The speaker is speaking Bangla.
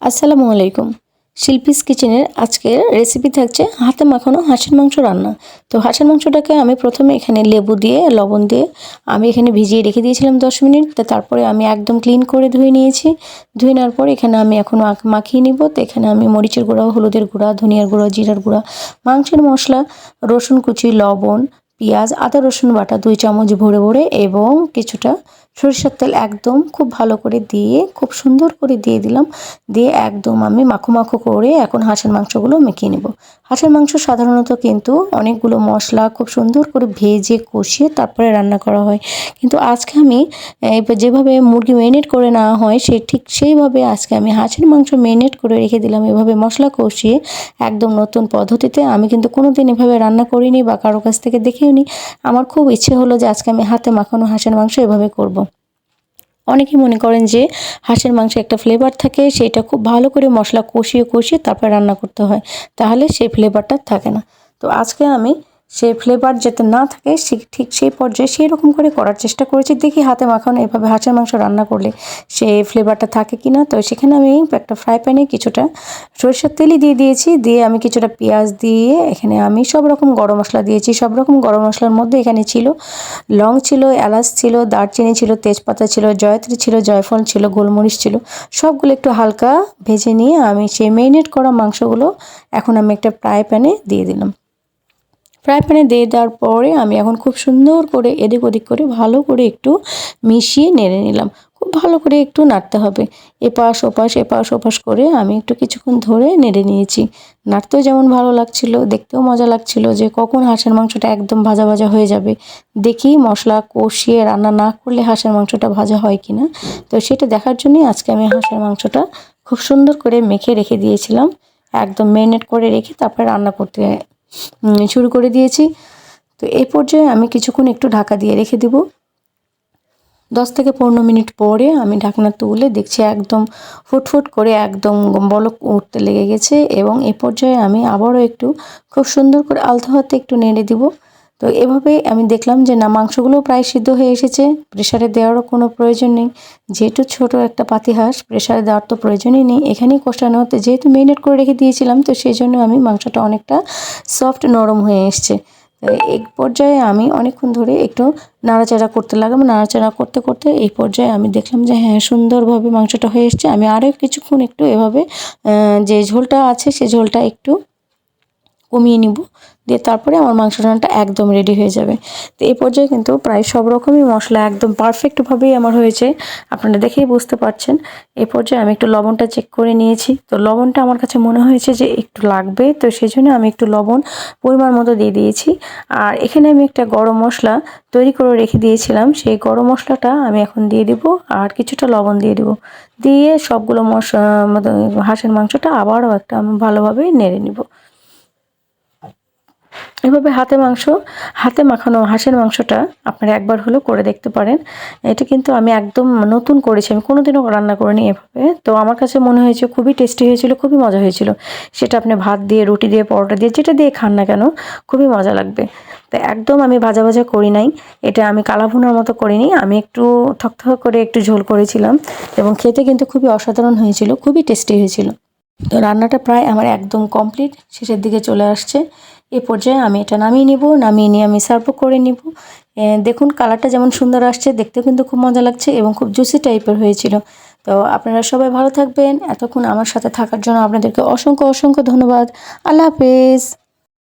আসসালামু আলাইকুম। শিল্পীস কিচেনের আজকের রেসিপি থাকছে হাতে মাখানো হাঁসের মাংস রান্না। তো হাঁসের মাংসটাকে আমি প্রথমে এখানে লেবু দিয়ে, লবণ দিয়ে আমি এখানে ভিজিয়ে রেখে দিয়েছিলাম দশ মিনিট। তো তারপরে আমি একদম ক্লিন করে ধুয়ে নিয়েছি। ধুয়ে নেওয়ার পর এখানে আমি এখন মাখ- মাখিয়ে নিব। তো এখানে আমি মরিচের গুঁড়া, হলুদের গুঁড়া, ধনিয়ার গুঁড়া, জিরার গুঁড়া, মাংসের মশলা, রসুন কুচি, লবণ পেঁয়াজ, আদা, রসুন বাটা দুই চামচ ভরে ভরে এবং কিছুটা সরিষার তেল একদম খুব ভালো করে দিয়ে, খুব সুন্দর করে দিয়ে দিলাম। দিয়ে একদম আমি মাখো মাখো করে এখন হাঁসের মাংসগুলো মেখিয়ে নেব। হাঁসের মাংস সাধারণত কিন্তু অনেকগুলো মশলা খুব সুন্দর করে ভেজে কষিয়ে তারপরে রান্না করা হয়। কিন্তু আজকে আমি যেভাবে মুরগি ম্যারিনেট করে নেওয়া হয়, সে ঠিক সেইভাবে আজকে আমি হাঁসের মাংস ম্যারিনেট করে রেখে দিলাম। এভাবে মশলা কষিয়ে একদম নতুন পদ্ধতিতে আমি কিন্তু কোনোদিন এভাবে রান্না করিনি বা কারও কাছ থেকে দেখেও নি আমার খুব ইচ্ছে হলো যে আজকে আমি হাতে মাখানো হাঁসের মাংস এভাবে করব। অনেকেই মনে করেন যে হাঁসের মাংসে একটা ফ্লেভার থাকে, সেটা খুব ভালো করে মশলা কষিয়ে কষিয়ে তারপরে রান্না করতে হয়। তাহলে সেই ফ্লেভারটা থাকে না। তো আজকে আমি সেই ফ্লেভার যাতে না থাকে, সে ঠিক সেই পর্যায়ে সেই রকম করে করার চেষ্টা করেছি। দেখি হাতে মাখানো এভাবে হাঁসের মাংস রান্না করলে সে ফ্লেভারটা থাকে কি না তো সেখানে আমি একটা ফ্রাই প্যানে কিছুটা সরিষার তেলই দিয়ে দিয়েছি। দিয়ে আমি কিছুটা পেঁয়াজ দিয়ে এখানে আমি সব রকম গরম মশলা দিয়েছি। সব রকম গরম মশলার মধ্যে এখানে ছিল লং ছিল, এলাচ ছিল, দারচিনি ছিল, তেজপাতা ছিল, জয়ত্রী ছিল, জয়ফল ছিল, গোলমরিচ ছিল। সবগুলো একটু হালকা ভেজে নিয়ে আমি সেই মেরিনেট করা মাংসগুলো এখন আমি একটা ফ্রাই প্যানে দিয়ে দিলাম। ফ্রাই প্যানে দিয়ে দেওয়ার পরে আমি এখন খুব সুন্দর করে এদিক ওদিক করে ভালো করে একটু মিশিয়ে নেড়ে নিলাম। খুব ভালো করে একটু নাড়তে হবে। এপাশ ওপাশ এপাশ ওপাশ করে আমি একটু কিছুক্ষণ ধরে নেড়ে নিয়েছি। নাড়তেও যেমন ভালো লাগছিল, দেখতেও মজা লাগছিল যে কখন হাঁসের মাংসটা একদম ভাজা ভাজা হয়ে যাবে। দেখি মশলা কষিয়ে রান্না না করলে হাঁসের মাংসটা ভাজা হয় কি না তো সেটা দেখার জন্যই আজকে আমি হাঁসের মাংসটা খুব সুন্দর করে মেখে রেখে দিয়েছিলাম। একদম মেরিনেট করে রেখে তারপরে রান্না করতে শুরু করে দিয়েছি। তো এই পর্যায়ে আমি কিছুক্ষণ একটু ঢাকা দিয়ে রেখে দেব। দশ থেকে পনেরো মিনিট পরে আমি ঢাকনা তুলে দেখছি একদম ফুটফুট করে একদম বলক উঠতে লেগে গেছে এবং এ পর্যায়ে আমি আবারও একটু খুব সুন্দর করে আলতো হাতে একটু নেড়ে দিব। তো এভাবে আমি দেখলাম যে না, মাংসগুলো প্রায় সিদ্ধ হয়ে এসেছে প্রেশারে দেওয়ারও কোনো প্রয়োজন নেই। যেহেতু ছোট একটা পাতি হাঁস প্রেশারে দেওয়ার তো প্রয়োজনই নেই। এখানেই কষানো হতে যেহেতু মেরিনেট করে রেখে দিয়েছিলাম, তো সেই জন্য আমি মাংসটা অনেকটা সফট নরম হয়ে এসছে। এক পর্যায়ে আমি অনেকক্ষণ ধরে একটু নাড়াচাড়া করতে লাগলাম। নাড়াচাড়া করতে করতে এই পর্যায়ে আমি দেখলাম যে হ্যাঁ সুন্দরভাবে মাংসটা হয়ে এসছে। আমি আরও কিছুক্ষণ একটু এভাবে যে ঝোলটা আছে, সে ঝোলটা একটু কমিয়ে নিব। দিয়ে তারপরে আমার মাংস রান্নাটা একদম রেডি হয়ে যাবে। তো এই পর্যায়ে কিন্তু প্রায় সব রকমই মশলা একদম পারফেক্টভাবেই আমার হয়েছে। আপনারা দেখেই বুঝতে পারছেন। এই পর্যায়ে আমি একটু লবণটা চেক করে নিয়েছি। তো লবণটা আমার কাছে মনে হয়েছে যে একটু লাগবে। তো সেই জন্য আমি একটু লবণ পরিমাণ মতো দিয়ে দিয়েছি। আর এখানে আমি একটা গরম মশলা তৈরি করে রেখে দিয়েছিলাম। সেই গরম মশলাটা আমি এখন দিয়ে দিব আর কিছুটা লবণ দিয়ে দিব। দিয়ে সবগুলো মশলা হাঁসের মাংসটা আবারও একটা আমি ভালোভাবে নেড়ে নিব। এভাবে হাতে মাংস, হাতে মাখানো হাঁসের মাংসটা আপনারা একবার হলেও করে দেখতে পারেন। এটা কিন্তু আমি একদম নতুন করেছি, আমি কোনোদিনও রান্না করিনি এভাবে। তো আমার কাছে মনে হয়েছে খুবই টেস্টি হয়েছিল, খুবই মজা হয়েছিল। সেটা আপনি ভাত দিয়ে, রুটি দিয়ে, পরোটা দিয়ে, যেটা দিয়ে খান না কেন, খুবই মজা লাগবে। তো একদম আমি ভাজা ভাজা করি নাই। এটা আমি কালাভুনার মতো করিনি, আমি একটু থকথক করে একটু ঝোল করেছিলাম এবং খেতে কিন্তু খুবই অসাধারণ হয়েছিল, খুবই টেস্টি হয়েছিল। তো রান্নাটা প্রায় আমার একদম কমপ্লিট, শেষের দিকে চলে আসছে। এ পর্যায়ে আমি এটা নামিয়ে নিব, নামিয়ে নিয়ে আমি সার্ভ করে নিব। দেখুন কালারটা যেমন সুন্দর আসছে, দেখতেও কিন্তু খুব মজা লাগছে এবং খুব জুসি টাইপের হয়েছিল। তো আপনারা সবাই ভালো থাকবেন। এতক্ষণ আমার সাথে থাকার জন্য আপনাদেরকে অসংখ্য অসংখ্য ধন্যবাদ। আল্লাহ হাফেজ।